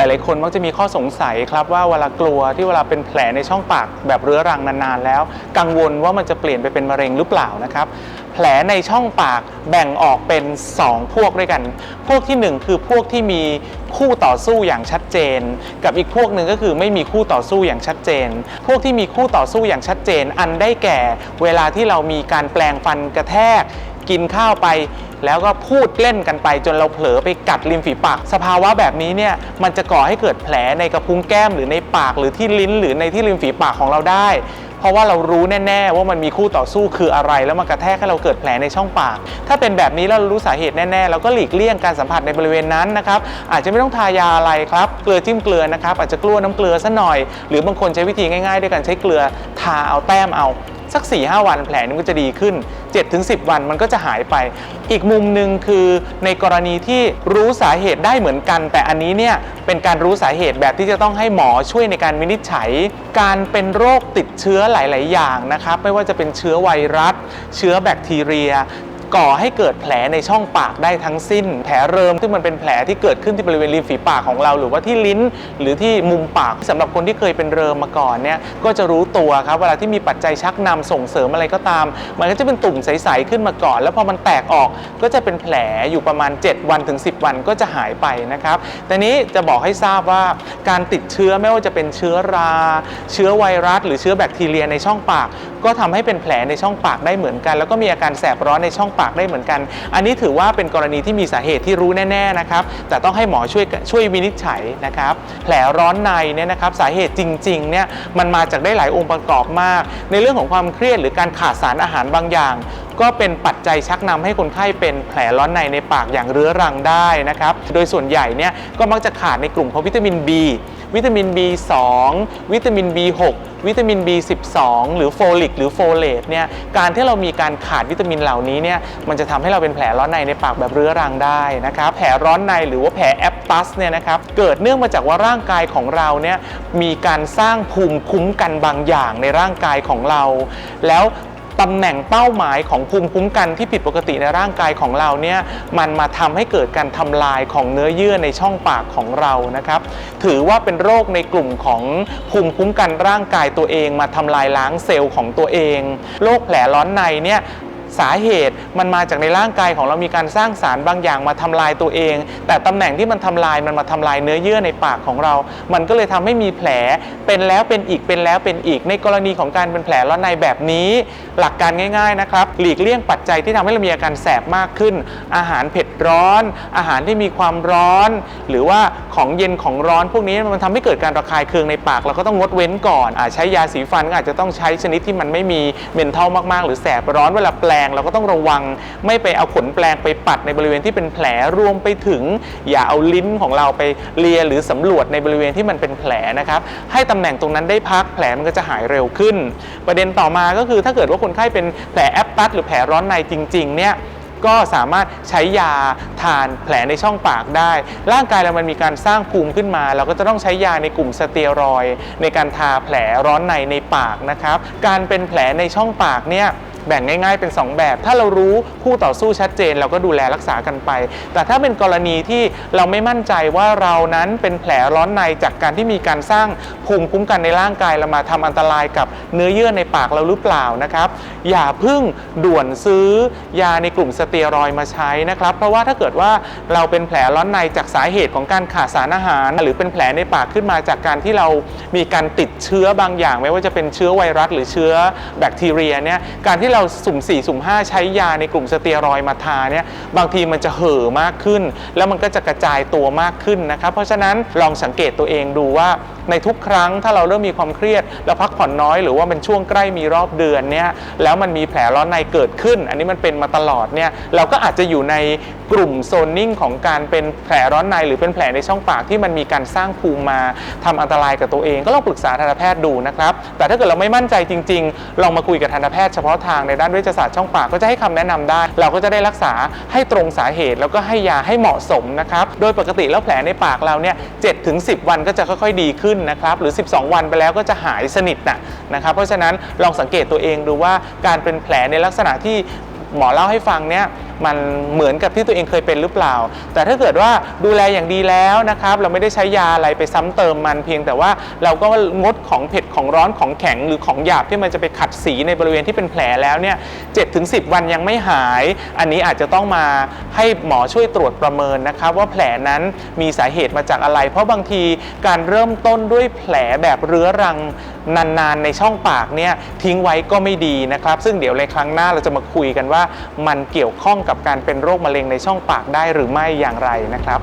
หลาย ๆ คนมักจะมีข้อสงสัยครับว่าเวลากลัวที่เวลาเป็นแผลในช่องปากแบบเรื้อรังนาน ๆ แล้ว กังวลว่ามันจะเปลี่ยนไปเป็นมะเร็งหรือเปล่านะครับ แผลในช่องปากแบ่งออกเป็น 2 พวกด้วยกัน พวกทีหนึ่1 คือพวกที่มีคู่ต่อสู้อย่างชัดเจน กับอีกพวกหนึ่งก็คือไม่มีคู่ต่อสู้อย่างชัดเจน พวกที่มีคู่ต่อสู้อย่างชัดเจน อันได้แก่ เวลาที่เรามีการแปลงฟันกระแทก กินข้าวไป แล้วก็พูดเล่นกันไป จนเราเผลอไปกัดริมฝีปาก สภาวะแบบนี้เนี่ยมันจะก่อให้เกิดแผลในกระพุ้งแก้มหรือในปากหรือที่ลิ้นหรือในที่ริมฝีปากของเราได้ เพราะว่าเรารู้แน่ๆ ว่ามันมีคู่ต่อสู้คืออะไร แล้วมันกระแทกให้เราเกิดแผลในช่องปาก ถ้าเป็นแบบนี้แล้วเรารู้สาเหตุแน่ๆเราก็หลีกเลี่ยงการสัมผัสในบริเวณนั้นนะครับอาจจะไม่ต้องทายาอะไรครับเกลือจิ้มเกลือนะครับอาจจะกลัวน้ำเกลือซะหน่อย หรือบางคนใช้วิธีง่ายๆ ด้วยการใช้เกลือทาเอาแต้มเอา สัก 4 5 วันแผลนี้มันก็จะดีขึ้น 7-10 วันมันก็จะหายไป อีกมุมหนึ่งคือในกรณีที่รู้สาเหตุได้เหมือนกัน แต่อันนี้เนี่ยเป็นการรู้สาเหตุแบบที่จะต้องให้หมอช่วยในการวินิจฉัย การเป็นโรคติดเชื้อหลาย ๆ อย่างนะครับไม่ว่าจะเป็นเชื้อไวรัส เชื้อแบคทีเรีย ก่อให้เกิดแผลในช่องปากได้ทั้งสิ้น แผลเริมซึ่งมันเป็นแผลที่เกิดขึ้นที่บริเวณริมฝีปากของเรา หรือว่าที่ลิ้น หรือที่มุมปากสำหรับคนที่เคยเป็นเริมมาก่อนเนี่ยก็จะรู้ตัวครับเวลาที่มีปัจจัยชักนำส่งเสริมอะไรก็ตาม มันก็จะเป็นตุ่มใสๆขึ้นมาก่อน แล้วพอมันแตกออกก็จะเป็นแผลอยู่ประมาณ 7 วันถึง 10 วันก็จะหายไปนะครับแต่นี้จะบอกให้ทราบว่าการติดเชื้อไม่ว่าจะเป็นเชื้อรา เชื้อไวรัส หรือเชื้อแบคทีเรียในช่องปาก ก็ทำให้เป็นแผลในช่องปากได้เหมือนกัน แล้วก็มีอาการแสบร้อนในช่องปากได้เหมือนกัน อันนี้ถือว่าเป็นกรณีที่มีสาเหตุที่รู้แน่ๆนะครับแต่ต้องให้หมอช่วยช่วยวินิจฉัยนะครับแผลร้อนในเนี่ยนะครับสาเหตุจริงๆเนี่ยมันมาจากได้หลายองค์ประกอบมาก ในเรื่องของความเครียดหรือการขาดสารอาหารบางอย่าง ก็เป็นปัจจัยชักนำให้คนไข้เป็นแผลร้อนในในปากอย่างเรื้อรังได้นะครับโดยส่วนใหญ่เนี่ยก็มักจะขาดในกลุ่มของวิตามิน B วิตามิน B2 วิตามิน B6 วิตามิน B12 หรือโฟลิกหรือโฟเลตเนี่ยการที่เรามีการขาดวิตามินเหล่านี้เนี่ยมันจะทำให้เราเป็นแผลร้อนในในปากแบบเรื้อรังได้นะครับแผลร้อนในหรือว่าแผลแอปตัสเนี่ยนะครับเกิดเนื่องมาจากว่าร่างกายของเราเนี่ยมีการสร้างภูมิคุ้มกันบางอย่างในร่างกายของเรา แล้ว ตำแหน่งเป้าหมายของภูมิคุ้มกันที่ผิดปกติในร่างกายของเราเนี่ยมันมาทำให้เกิดการทำลายของเนื้อเยื่อในช่องปากของเรานะครับถือว่าเป็นโรคในกลุ่มของภูมิคุ้มกันร่างกายตัวเอง มาทำลายล้างเซลล์ของตัวเองโรคแผลร้อนในเนี่ย สาเหตุมันมาจากในร่างกายของเรามีการสร้างสารบางอย่างมาทำลายตัวเอง แต่ตำแหน่งที่มันทำลายมันมาทำลายเนื้อเยื่อในปากของเรา มันก็เลยทำให้มีแผลเป็นแล้วเป็นอีกเป็นแล้วเป็นอีก ในกรณีของการเป็นแผลร้อนในแบบนี้ หลักการง่าย ๆนะครับ หลีกเลี่ยงปัจจัยที่ทำให้เรามีอาการแสบมากขึ้น อาหารเผ็ด ร้อน อาหารที่มีความร้อน หรือว่าของเย็นของร้อน พวกนี้มันทำให้เกิดการระคายเคืองในปาก เราก็ต้องงดเว้นก่อนอาใช้ยาสีฟันก็อาจจะต้องใช้ชนิดที่มันไม่มีเมนเทลมากๆ หรือแสบร้อนเวลาแปลง เราก็ต้องระวังไม่ไปเอาขนแปลงไปปัดในบริเวณที่เป็นแผลรวมไปถึง อย่าเอาลิ้นของเราไปเลียหรือสำรวจในบริเวณที่มันเป็นแผลนะครับให้ตำแหน่งตรงนั้นได้พักแผลมันก็จะหายเร็วขึ้น ประเด็นต่อมาก็คือถ้าเกิดว่าคนไข้เป็นแผลแอปตัสหรือแผลร้อนในจริงๆเนี่ย ก็สามารถใช้ยาทานแผลในช่องปากได้ ร่างกายเรามันมีการสร้างภูมิขึ้นมา เราก็จะต้องใช้ยาในกลุ่มสเตียรอยในการทาแผลร้อนในในปากนะครับ การเป็นแผลในช่องปากเนี่ย แบ่งง่าย ๆ เป็น 2 แบบ ถ้าเรารู้คู่ต่อสู้ชัดเจน เราก็ดูแลรักษากันไป แต่ถ้าเป็นกรณีที่เราไม่มั่นใจว่าเรานั้นเป็นแผลร้อนในจากการที่มีการสร้างภูมิคุ้มกันในร่างกายเรามาทำอันตรายกับเนื้อเยื่อในปากเราหรือเปล่านะครับ อย่าเพึ่งด่วนซื้อยาในกลุ่มสเตียรอยมาใช้นะครับ เพราะว่าถ้าเกิดว่าเราเป็นแผลร้อนในจากสาเหตุของการขาดสารอาหาร หรือเป็นแผลในปากขึ้นมาจากการที่เรามีการติดเชื้อบางอย่าง ไม่ว่าจะเป็นเชื้อไวรัสหรือเชื้อแบคทีเรียเนี่ยการที่เราสุ่ม4สุ่ม5 ใช้ยาในกลุ่มสเตียรอยมาทาเนี่ยบางทีมันจะเห่อมากขึ้น แล้วมันก็จะกระจายตัวมากขึ้นนะครับเพราะฉะนั้นลองสังเกตตัวเองดูว่าในทุกครั้งถ้าเราเริ่มมีความเครียด แล้วพักผ่อนน้อยหรือว่าเป็นช่วงใกล้มีรอบเดือนเนี่ยแล้วมันมีแผลร้อนในเกิดขึ้น อันนี้มันเป็นมาตลอดเนี่ยเราก็อาจจะอยู่ในกลุ่มโซนนิ่งของการเป็นแผลร้อนในหรือเป็นแผลในช่องปากที่มันมีการสร้างภูมิมาทำอันตรายกับตัวเอง ก็ลองปรึกษาทันตแพทย์ดูนะครับแต่ถ้าเกิดเราไม่มั่นใจจริง ๆ ลองมาคุยกับทันตแพทย์เฉพาะทางในด้านเวชศาสตร์ช่องปากก็จะให้คำแนะนำได้ เราก็จะได้รักษาให้ตรงสาเหตุ แล้วก็ให้ยาให้เหมาะสมนะครับโดยปกติแล้วแผลในปากเราเนี่ยเจ็ดถึงสิวันก็จะค่อยๆดีขึ้นนะครับหรือ 12 วันไปแล้วก็จะหายสนิทนะนะครับเพราะฉะนั้นลองสังเกตตัวเองดูว่าการเป็นแผลในลักษณะที่หมอเล่าให้ฟังเนี่ย มันเหมือนกับที่ตัวเองเคยเป็นหรือเปล่า แต่ถ้าเกิดว่าดูแลอย่างดีแล้วนะครับ เราไม่ได้ใช้ยาอะไรไปซ้ำเติมมันเพียงแต่ว่าเราก็งดของเผ็ดของร้อนของแข็งหรือของหยาบที่มันจะไปขัดสีในบริเวณที่เป็นแผลแล้วเนี่ยเจ็ดถึงสิวันยังไม่หาย อันนี้อาจจะต้องมาให้หมอช่วยตรวจประเมินนะครับ ว่าแผลนั้นมีสาเหตุมาจากอะไร เพราะบางทีการเริ่มต้นด้วยแผลแบบเรื้อรังนานๆ ในช่องปากเนี่ยทิ้งไว้ก็ไม่ดีนะครับ ซึ่งเดี๋ยวในครั้งหน้าเราจะมาคุยกันว่ามันเกี่ยวข้องกับกับการเป็นโรคมะเร็งในช่องปากได้หรือไม่อย่างไรนะครับ